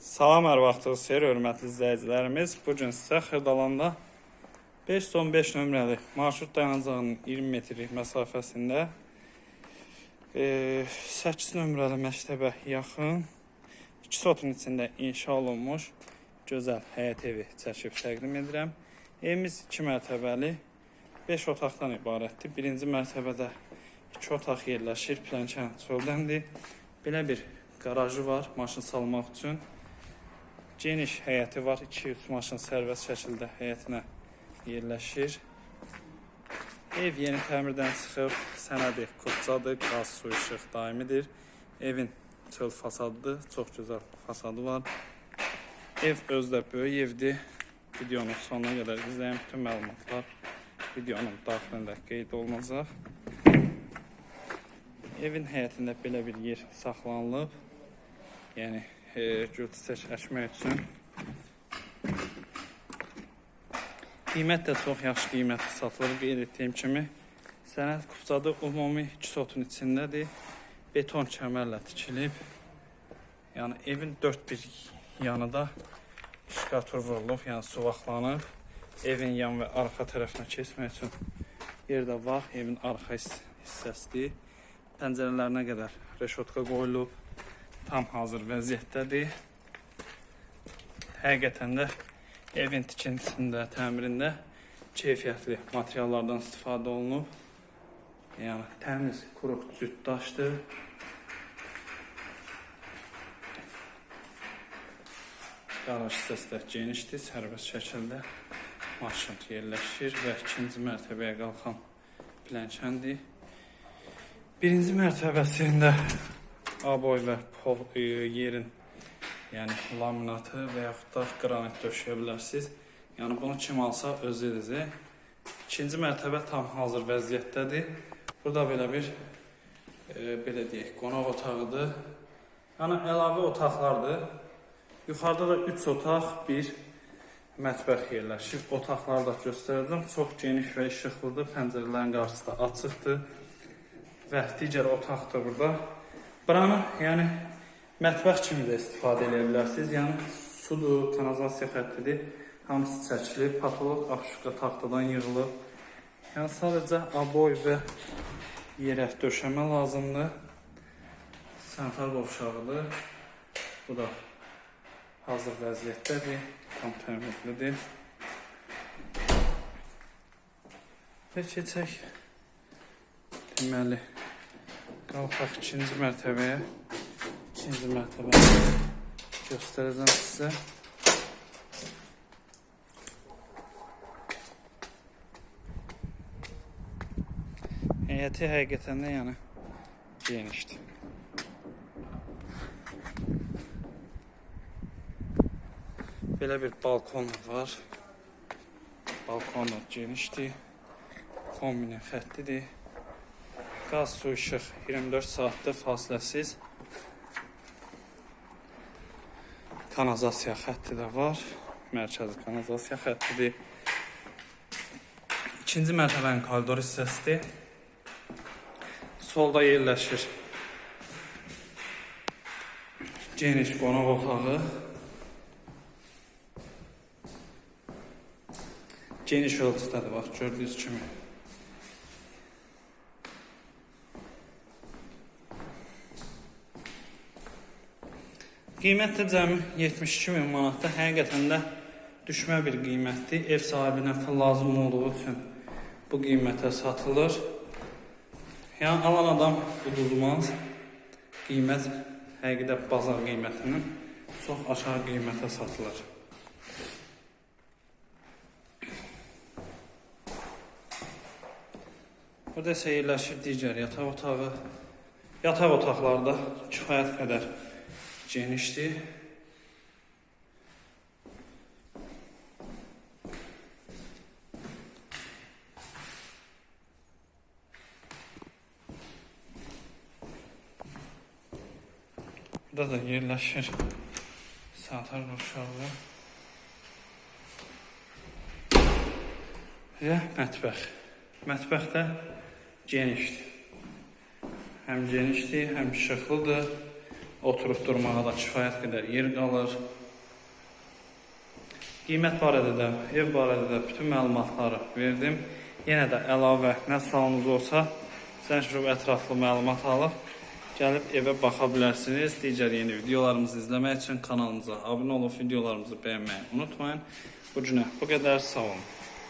Salam hər vaxtınız xeyir, hörmətli izləyicilərimiz. Bu gün sizə Xırdalanda 515 nömrəli marşrut dayanacağının 20 metrlik məsafəsində e, 8 nömrəli məktəbə yaxın 2 sotun içində inşa olunmuş gözəl həyət evi çəkib təqdim edirəm. Evimiz 2 mərtəbəli 5 otaqdan ibarətdir. Birinci mərtəbədə 2 otaq yerləşir, plənkən çöldəndir. Belə bir qarajı var maşın salmaq üçün. Geniş həyəti var. 2-3 maşın sərbəst şəkildə həyətinə yerləşir. Ev yeni təmirdən çıxıb, sənədi kupçadır, qaz, su, işıq daimidir. Evin çöl fasadıdır, çox gözəl fasadı var. Ev özdə böyük evdir. Videonun sonuna qədər izləyin, bütün məlumatlar videonun daxilində qeyd olunacaq. Evin həyətində belə bir yer saxlanılıb. Yəni e, gülçiçək əkmək üçün. Qiymət də çox yaxşı qiymətli satılır. Qeyd etdiyim kimi sənəd kupçadı ümumi 2 sotun içindədir. Beton kəmərlə tikilib. Yəni evin dörd bir yanı da şkatur vurulub, yəni suvaqlanıb. Evin yan və arxa tərəfinə keçmək üçün yer də var. Evin arxa hiss- hissəsidir. Pəncərələrinə qədər reşotka qoyulub. Tam hazır vəziyyətdədir. Həqiqətən də evin tikintisində, təmirində keyfiyyətli materiallardan istifadə olunub. Yəni təmiz, quruq cüt daşdır. Qaraj də genişdir, sərbəst şəkildə maşın yerləşir və ikinci mərtəbəyə qalxan plənkəndir. Birinci mərtəbəsində aboy və pol e, yerin yəni laminatı və yaxud da qranit döşəyə bilərsiniz. Bunu kim alsa özü edəcək. İkinci mərtəbə tam hazır vəziyyətdədir. Burada belə bir e, belə deyək, qonaq otağıdır. Yəni əlavə otaqlardır. Yuxarıda da 3 otaq, bir mətbəx yerləşir. Otaqları da göstərəcəm. Çox geniş və işıqlıdır. Pəncərələrin qarşısı da açıqdır. Və digər otaq da burada. Buranı, yəni mətbəx kimi də istifadə edə bilərsiniz. Yəni sudur, kanalizasiya xəttidir. Hamısı çəkilib, patolog apşuka taxtadan yığılıb. Yəni sadəcə aboy və yerə döşəmə lazımdır. Sanitar qovşağıdır. Bu da hazır vəziyyətdədir. Tam təmirlidir. Və keçək deməli qalxaq ikinci mərtəbəyə. İkinci mərtəbəni göstərəcəm sizə. Həyəti həqiqətən də yəni genişdir. Belə bir balkon var. Balkon da genişdir. Kombinin xəttidir. Qaz, su, işıq 24 saatdır fasiləsiz. Kanalizasiya xətti də var. Mərkəzi kanalizasiya xəttidir. İkinci mərtəbənin koridor hissəsidir. Solda yerləşir. Geniş qonaq otağı. Geniş ölçüdədir, bax gördüyünüz kimi. Qiymət də cəmi 72 min manatdır. Həqiqətən də düşmə bir qiymətdir. Ev sahibinə lazım olduğu üçün bu qiymətə satılır. Yəni alan adam uduzmaz. Qiymət həqiqətən bazar qiymətindən çox aşağı qiymətə satılır. Burada isə yerləşir digər yataq otağı. Yataq otaqları da kifayət qədər genişdir. Burada da yerləşir sanitar qurşağı və mətbəx. Mətbəx də genişdir. Həm genişdir, həm işıqlıdır. Oturub durmağa da kifayət qədər yer qalır. Qiymət barədə də, ev barədə də bütün məlumatları verdim. Yenə də əlavə nə sualınız olsa, sən şurub ətraflı məlumat alıb gəlib evə baxa bilərsiniz. Digər yeni videolarımızı izləmək üçün kanalımıza abunə olub videolarımızı bəyənməyi unutmayın. Bu günə bu qədər. Sağ olun.